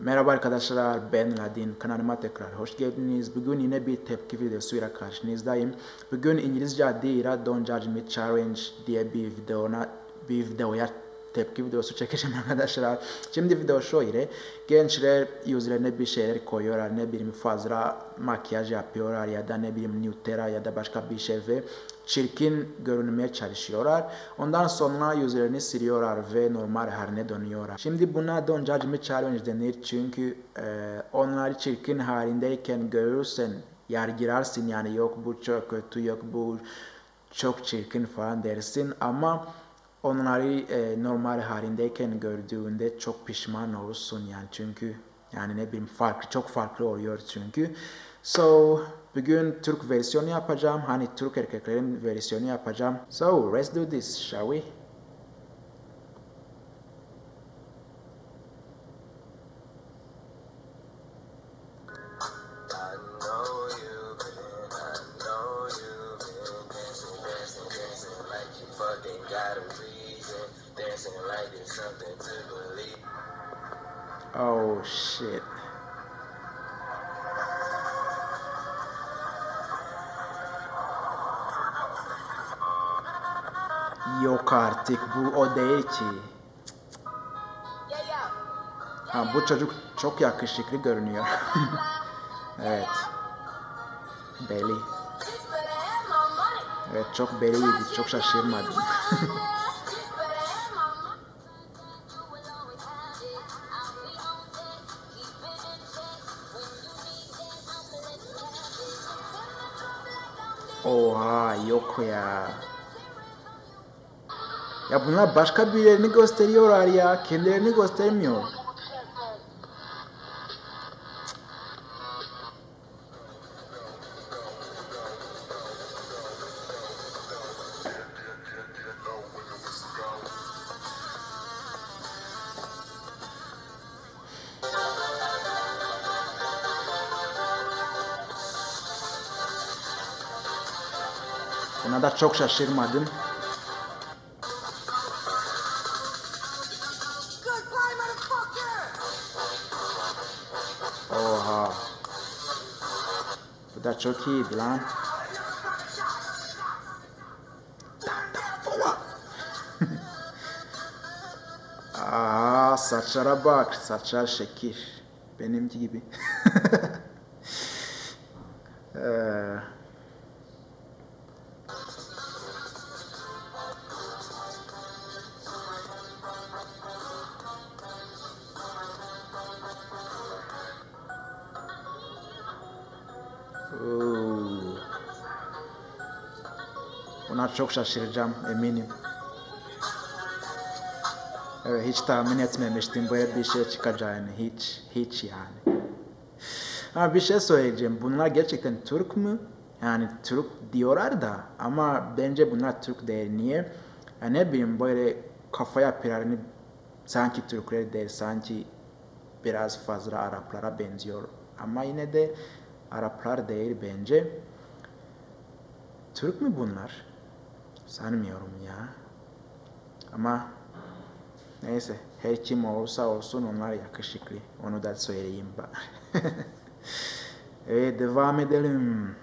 Merhaba arkadaşlar ben Ladin kanalıma tekrar hoş geldiniz. Bugün yine bir tepki videosuyla karşınızdayım. Bugün İngilizce adıyla Don't Judge Me Challenge diye bir videona bir videoya tepki videosu çekeceğim arkadaşlar. Şimdi video şöyle. Gençler yüzlerine bir şeyler koyuyorlar. Ne bileyim fazla makyaj yapıyorlar ya da ne bileyim Nutella ya da başka bir şey ve çirkin görünmeye çalışıyorlar. Ondan sonra yüzlerini siliyorlar ve normal haline dönüyorlar. Şimdi buna Don't Judge Me Challenge denir çünkü e, onları çirkin halindeyken görürsen yargılarsın yani yok bu çok kötü yok bu çok çirkin falan dersin ama onları e, normal halindeyken gördüğünde çok pişman olursun yani çünkü yani ne bileyim farklı çok farklı oluyor çünkü. So bugün Türk versiyonu yapacağım. Hani Türk erkeklerin versiyonu yapacağım. So let's do this, shall we? Yok artık bu o değil ki. Ha, bu çocuk çok yakışıklı görünüyor. evet. Belli. Evet çok belliydi. Çok şaşırmadım. Oha yok ya. Ya bunlar başka birilerini gösteriyorlar ya. Kendilerini göstermiyor. Buna da çok şaşırmadım. Çok iyiydi lan. Aa saçlara bak. Saçlar şekil. Benimki gibi. Ee, oo. Buna çok şaşıracağım eminim. Evet hiç tahmin etmemiştim böyle bir şey çıkacağını. Hiç, hiç yani. Ha bir şey söyleyeceğim. Bunlar gerçekten Türk mü? Yani Türk diyorlar da ama bence bunlar Türk değil. Niye? Ya ne bileyim böyle kafa yapılarını sanki Türkler değil, sanki biraz fazla Araplara benziyor. Ama yine de Araplar değil bence. Türk mü bunlar? Sanmıyorum ya. Ama neyse her kim olursa olsun onlar yakışıklı. Onu da söyleyeyim evet devam edelim.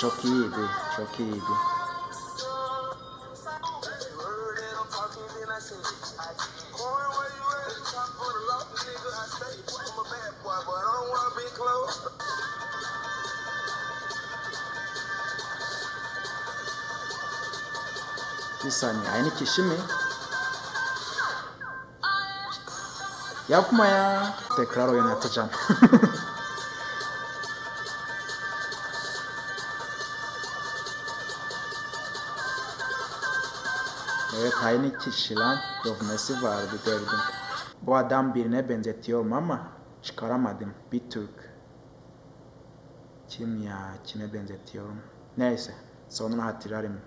Çok iyiydi. Çok iyiydi. Bir saniye. Aynı kişi mi? Yapma ya. Tekrar oynatacağım. payını kişilen dövmesi vardı gördüm. Bu adam birine benzetiyorum ama çıkaramadım. Bir Türk. Kim ya? Kime benzetiyorum? Neyse. Sonunu hatırlarım.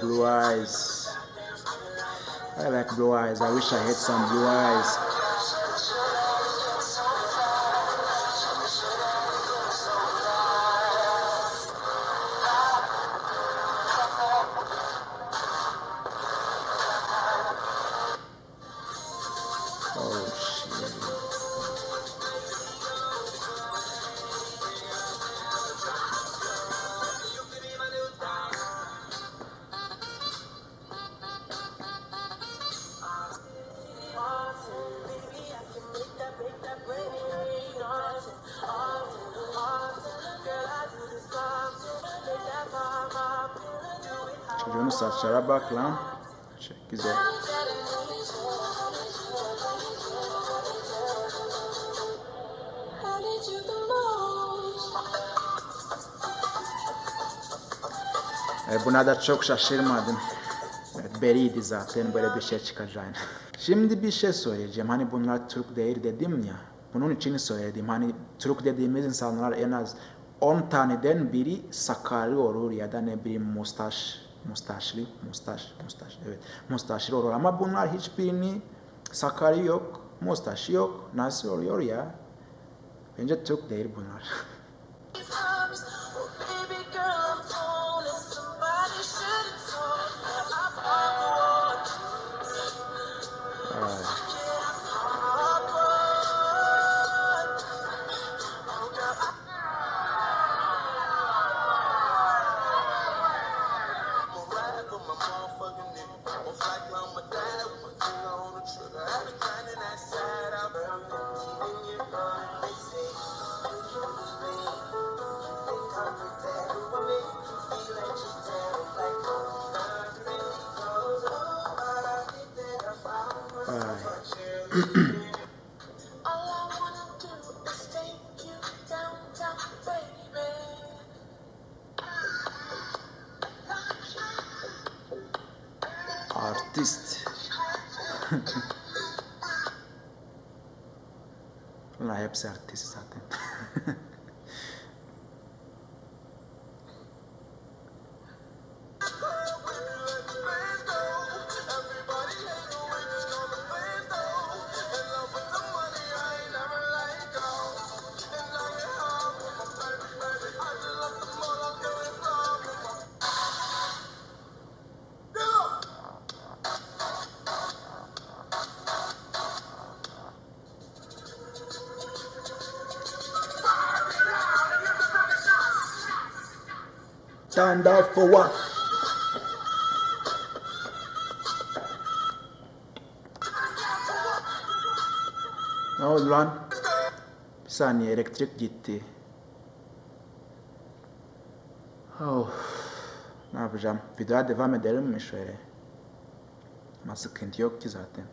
Blue eyes. I like blue eyes. I wish I had some blue eyes. Çocuğun saçlara bak lan. Çok güzel. E, buna da çok şaşırmadım. Evet, belliydi zaten böyle bir şey çıkacağını. Şimdi bir şey söyleyeceğim. Hani bunlar Türk değil dedim ya. Bunun için söyledim. Hani Türk dediğimiz insanlar en az 10 taneden biri sakallı olur ya da ne bileyim mustaş, mustaşlı, mustaş, mustaş, evet, mustaşlı olur. Ama bunlar hiçbirini sakalı yok, mustaşı yok. Nasıl oluyor ya? Bence Türk değil bunlar. Artist. Bunlar hepsi artist zaten. Stand up for what? Ne oldu lan? Bir saniye elektrik gitti. Oh. Ne yapacağım? Videoya devam edelim mi şöyle? Ama sıkıntı yok ki zaten.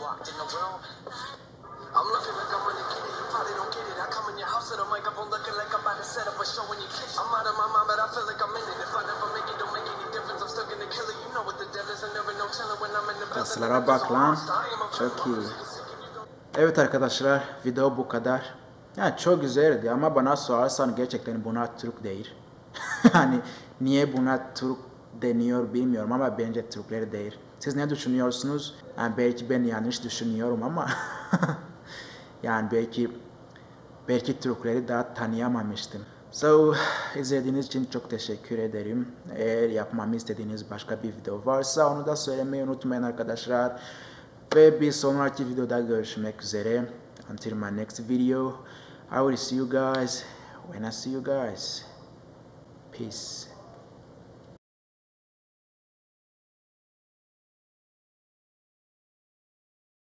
Walked in the room. I'm looking like I'm gonna get it. You probably don't get it. I come in your house with a microphone looking like I'm about to set up a show when you kiss. I'm out of my mind, but I feel like I'm in it. If I never make it, don't make any difference. I'm still gonna kill it. You know what the deal is. I never know chilling when I'm in the. Kaslara bak lan. Çok iyi. Evet arkadaşlar video bu kadar. Yani çok güzeldi ama bana sorarsan gerçekten buna Türk değil. hani niye buna Türk deniyor bilmiyorum ama bence Türkler değil. Siz ne düşünüyorsunuz? Yani belki ben yanlış düşünüyorum ama yani belki belki Türkleri daha tanıyamamıştım. So izlediğiniz için çok teşekkür ederim. Eğer yapmamı istediğiniz başka bir video varsa onu da söylemeyi unutmayın arkadaşlar. Ve bir sonraki videoda görüşmek üzere. Until my next video, I will see you guys when I see you guys. Peace.